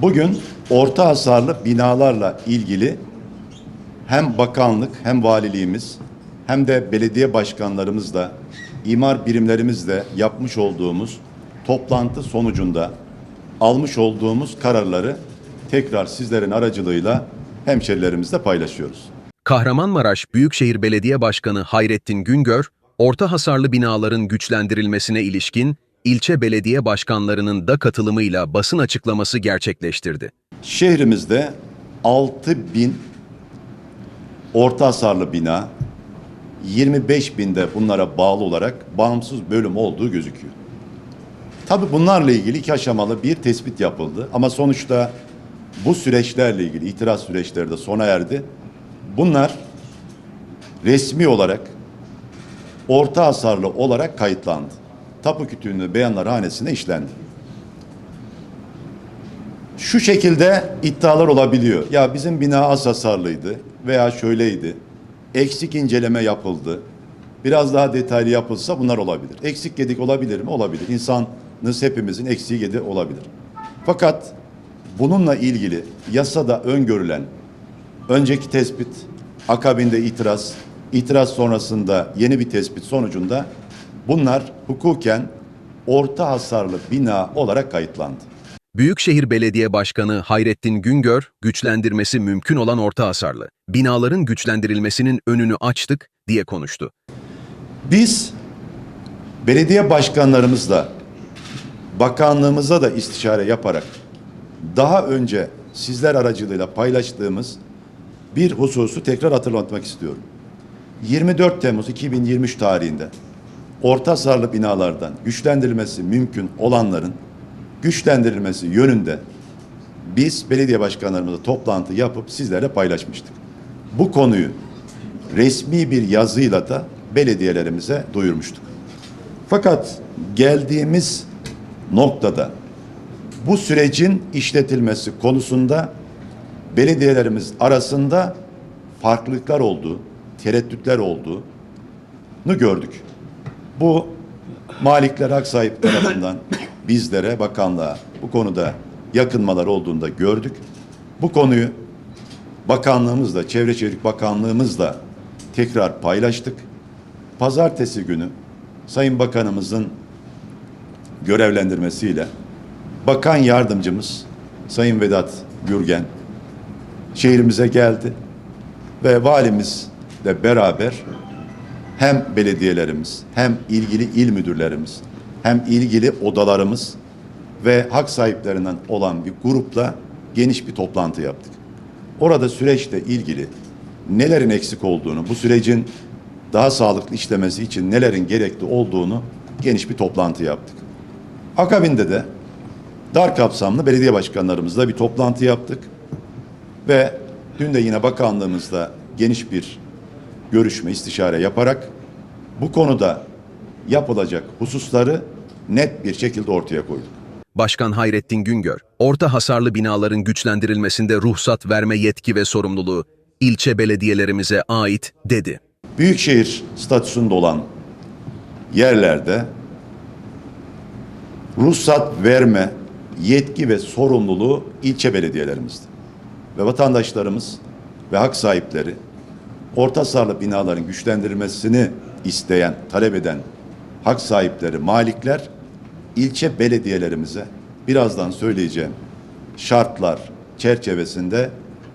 Bugün orta hasarlı binalarla ilgili hem bakanlık hem valiliğimiz hem de belediye başkanlarımızla imar birimlerimizle yapmış olduğumuz toplantı sonucunda almış olduğumuz kararları tekrar sizlerin aracılığıyla hemşerilerimizle paylaşıyoruz. Kahramanmaraş Büyükşehir Belediye Başkanı Hayrettin Güngör, orta hasarlı binaların güçlendirilmesine ilişkin ilçe belediye başkanlarının da katılımıyla basın açıklaması gerçekleştirdi. Şehrimizde 6 bin orta hasarlı bina, 25 binde bunlara bağlı olarak bağımsız bölüm olduğu gözüküyor. Tabii bunlarla ilgili iki aşamalı bir tespit yapıldı ama sonuçta bu süreçlerle ilgili itiraz süreçleri de sona erdi. Bunlar resmi olarak orta hasarlı olarak kayıtlandı. Tapu kütüğünde beyanlar hanesine işlendi şu şekilde iddialar olabiliyor. Ya bizim bina az hasarlıydı veya şöyleydi. Eksik inceleme yapıldı. Biraz daha detaylı yapılsa bunlar olabilir. Eksik gedik olabilir mi? Olabilir. İnsanız hepimizin eksiği gedi olabilir. Fakat bununla ilgili yasada öngörülen önceki tespit, akabinde itiraz, itiraz sonrasında yeni bir tespit sonucunda bunlar hukuken orta hasarlı bina olarak kayıtlandı. Büyükşehir Belediye Başkanı Hayrettin Güngör, güçlendirmesi mümkün olan orta hasarlı, binaların güçlendirilmesinin önünü açtık diye konuştu. Biz belediye başkanlarımızla bakanlığımıza da istişare yaparak daha önce sizler aracılığıyla paylaştığımız bir hususu tekrar hatırlatmak istiyorum. 24 Temmuz 2023 tarihinde orta hasarlı binalardan güçlendirilmesi mümkün olanların güçlendirilmesi yönünde biz belediye başkanlarımızla toplantı yapıp sizlerle paylaşmıştık. Bu konuyu resmi bir yazıyla da belediyelerimize duyurmuştuk. Fakat geldiğimiz noktada bu sürecin işletilmesi konusunda belediyelerimiz arasında farklılıklar olduğu, tereddütler olduğunu gördük. Bu malikler hak sahip tarafından bizlere, bakanlığa bu konuda yakınmalar olduğunda gördük. Bu konuyu bakanlığımızla, Çevre Şehircilik Bakanlığımızla tekrar paylaştık. Pazartesi günü Sayın Bakanımızın görevlendirmesiyle Bakan Yardımcımız Sayın Vedat Gürgen şehrimize geldi ve valimizle beraber hem belediyelerimiz hem ilgili il müdürlerimiz hem ilgili odalarımız ve hak sahiplerinden olan bir grupla geniş bir toplantı yaptık. Orada süreçle ilgili nelerin eksik olduğunu, bu sürecin daha sağlıklı işlemesi için nelerin gerekli olduğunu geniş bir toplantı yaptık. Akabinde de dar kapsamlı belediye başkanlarımızla bir toplantı yaptık. Ve dün de yine bakanlığımızla geniş bir görüşme, istişare yaparak bu konuda yapılacak hususları net bir şekilde ortaya koyduk. Başkan Hayrettin Güngör, orta hasarlı binaların güçlendirilmesinde ruhsat verme yetki ve sorumluluğu ilçe belediyelerimize ait dedi. Büyükşehir statüsünde olan yerlerde ruhsat verme yetki ve sorumluluğu ilçe belediyelerimizde. Ve vatandaşlarımız ve hak sahipleri orta hasarlı binaların güçlendirilmesini isteyen, talep eden hak sahipleri, malikler ilçe belediyelerimize birazdan söyleyeceğim şartlar çerçevesinde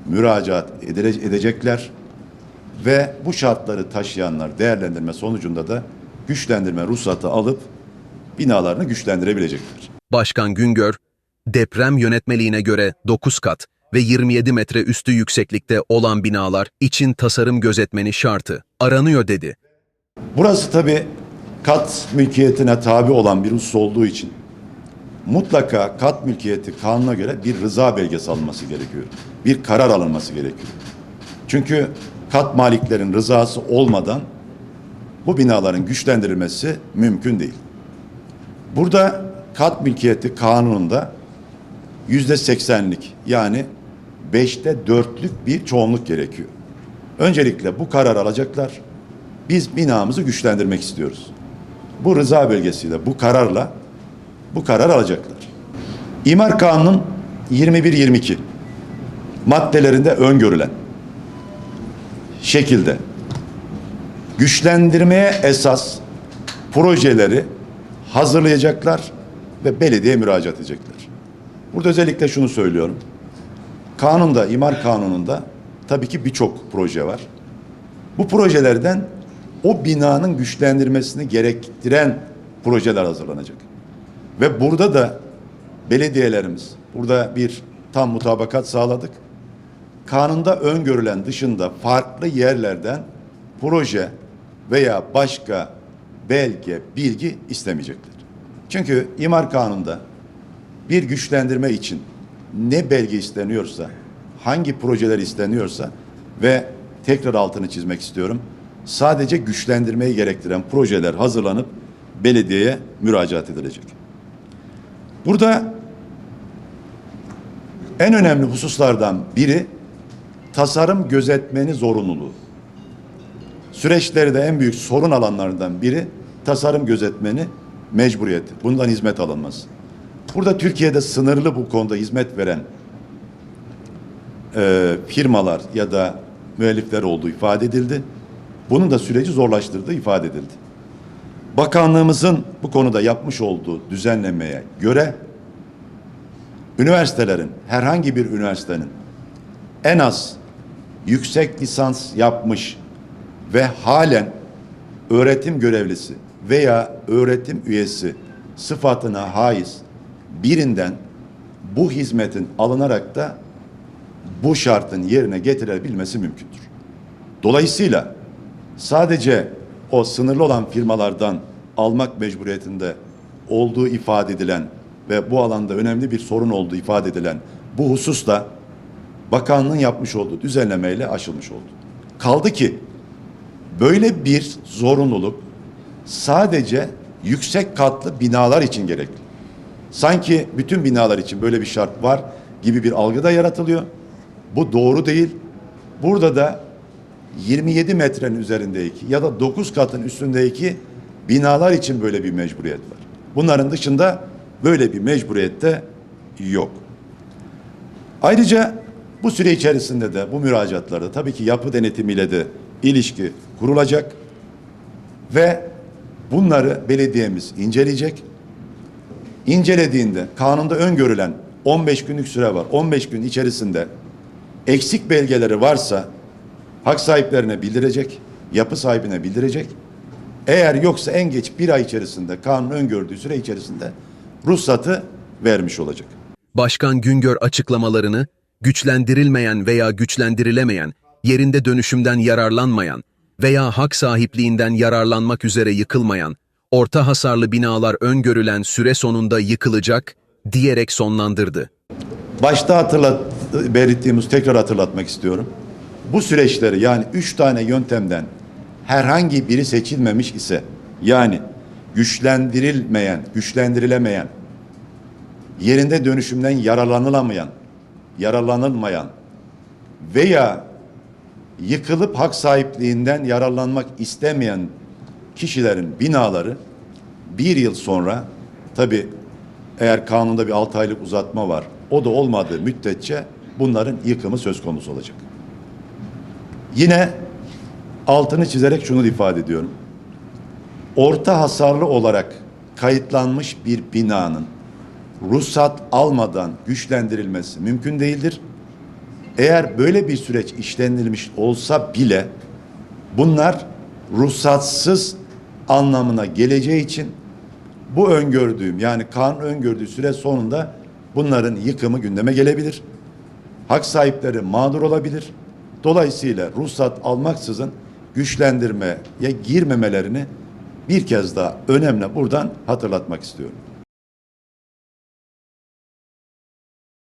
müracaat edecekler ve bu şartları taşıyanlar değerlendirme sonucunda da güçlendirme ruhsatı alıp binalarını güçlendirebilecekler. Başkan Güngör, deprem yönetmeliğine göre 9 kat ve 27 metre üstü yükseklikte olan binalar için tasarım gözetmeni şartı aranıyor dedi. Burası tabii kat mülkiyetine tabi olan bir husus olduğu için mutlaka kat mülkiyeti kanuna göre bir rıza belgesi alınması gerekiyor. Bir karar alınması gerekiyor. Çünkü kat maliklerin rızası olmadan bu binaların güçlendirilmesi mümkün değil. Burada kat mülkiyeti kanununda yüzde seksenlik yani beşte dörtlük bir çoğunluk gerekiyor. Öncelikle bu karar alacaklar. Biz binamızı güçlendirmek istiyoruz. Bu rıza belgesiyle, bu kararla bu karar alacaklar. İmar Kanunu'nun 21-22 maddelerinde öngörülen şekilde güçlendirmeye esas projeleri hazırlayacaklar ve belediye müracaat edecekler. Burada özellikle şunu söylüyorum. Kanunda, imar kanununda tabii ki birçok proje var. Bu projelerden o binanın güçlendirmesini gerektiren projeler hazırlanacak. Ve burada da belediyelerimiz, burada bir tam mutabakat sağladık. Kanunda öngörülen dışında farklı yerlerden proje veya başka belge, bilgi istemeyecekler. Çünkü imar kanunda bir güçlendirme için ne belge isteniyorsa, hangi projeler isteniyorsa ve tekrar altını çizmek istiyorum. Sadece güçlendirmeyi gerektiren projeler hazırlanıp belediyeye müracaat edilecek. Burada en önemli hususlardan biri tasarım gözetmeni zorunluluğu. Süreçlerde en büyük sorun alanlarından biri tasarım gözetmeni mecburiyeti. Bundan hizmet alınmaz. Burada Türkiye'de sınırlı bu konuda hizmet veren e, firmalar ya da müellifler olduğu ifade edildi. Bunun da süreci zorlaştırdığı ifade edildi. Bakanlığımızın bu konuda yapmış olduğu düzenlemeye göre üniversitelerin herhangi bir üniversitenin en az yüksek lisans yapmış ve halen öğretim görevlisi veya öğretim üyesi sıfatına haiz birinden bu hizmetin alınarak da bu şartın yerine getirebilmesi mümkündür. Dolayısıyla sadece o sınırlı olan firmalardan almak mecburiyetinde olduğu ifade edilen ve bu alanda önemli bir sorun olduğu ifade edilen bu husus da bakanlığın yapmış olduğu düzenlemeyle aşılmış oldu. Kaldı ki böyle bir zorunluluk sadece yüksek katlı binalar için gerekli. Sanki bütün binalar için böyle bir şart var gibi bir algı da yaratılıyor. Bu doğru değil. Burada da 27 metrenin üzerindeki ya da 9 katın üstündeki binalar için böyle bir mecburiyet var. Bunların dışında böyle bir mecburiyette yok. Ayrıca bu süre içerisinde de bu müracaatlarda tabii ki yapı denetimiyle de ilişki kurulacak ve bunları belediyemiz inceleyecek. İncelediğinde kanunda öngörülen 15 günlük süre var. 15 gün içerisinde eksik belgeleri varsa hak sahiplerine bildirecek, yapı sahibine bildirecek. Eğer yoksa en geç bir ay içerisinde kanun öngördüğü süre içerisinde ruhsatı vermiş olacak. Başkan Güngör açıklamalarını güçlendirilmeyen veya güçlendirilemeyen, yerinde dönüşümden yararlanmayan veya hak sahipliğinden yararlanmak üzere yıkılmayan, orta hasarlı binalar öngörülen süre sonunda yıkılacak diyerek sonlandırdı. Başta hatırlat, belirttiğimiz tekrar hatırlatmak istiyorum. Bu süreçleri yani üç tane yöntemden herhangi biri seçilmemiş ise yani güçlendirilmeyen, güçlendirilemeyen, yerinde dönüşümden yararlanılamayan, yararlanılmayan veya yıkılıp hak sahipliğinden yararlanmak istemeyen kişilerin binaları bir yıl sonra tabi eğer kanunda bir 6 aylık uzatma var o da olmadığı müddetçe bunların yıkımı söz konusu olacak. Yine altını çizerek şunu ifade ediyorum. Orta hasarlı olarak kayıtlanmış bir binanın ruhsat almadan güçlendirilmesi mümkün değildir. Eğer böyle bir süreç işlenilmiş olsa bile bunlar ruhsatsız anlamına geleceği için bu öngördüğüm yani kanun öngördüğü süre sonunda bunların yıkımı gündeme gelebilir. Hak sahipleri mağdur olabilir. Dolayısıyla ruhsat almaksızın güçlendirmeye girmemelerini bir kez daha önemli buradan hatırlatmak istiyorum.